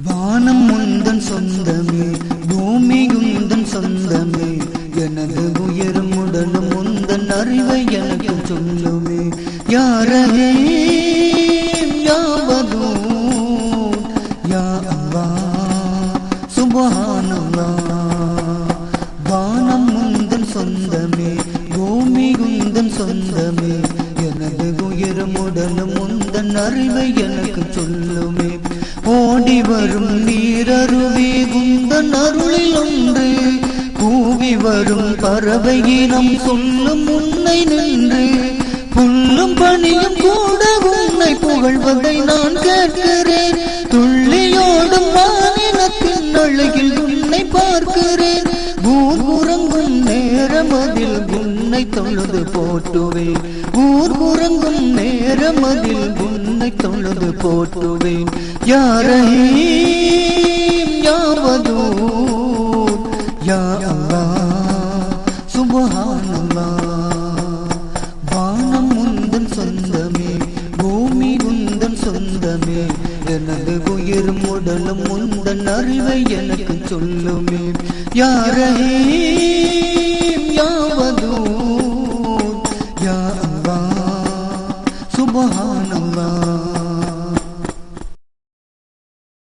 வானம் முந்தன் சொந்தமே பூமி உந்தன் சொந்தமே எனது உயரும் உடலும் முந்தன் அறிவை எனக்கு சொல்லுமே. யாரே யாவதோ யா அல்லா சுபஹானல்லா. வானம் முந்தன் சொந்தமே பூமி உந்தன் சொந்தமே எனது உயரும் உடலும் முந்தன் அறிவை எனக்கு சொல்லுமே. ஓடி வரும் நீரருவி குந்தன் அருளில் ஒன்று. கூவி வரும் பறவையினம் சொல்லும் உன்னை நின்று. புல்லும் பணியும் கூட உன்னை புகழ்வதை நான் கேட்கிறேன். துள்ளியோடும் மாநிலத்தின் அழகில் உன்னை பார்க்கிறேன். ஊர் உறங்கும் நேரம் அதில் தொழுது போட்டுவேன். ஊர் உறங்கும் நேரம் அதில் உன்னை தொழுது போட்டுவேன். யாரையும் யாவதோ யா அல்லா சுபஹானல்லா வானம் உந்தன் சொந்தமே பூமி உந்தன் சொந்தமே எனது உயிரும் உடலும் உந்தன் அறிவை எனக்கு சொல்லுமே. யாரையும் سبحان الله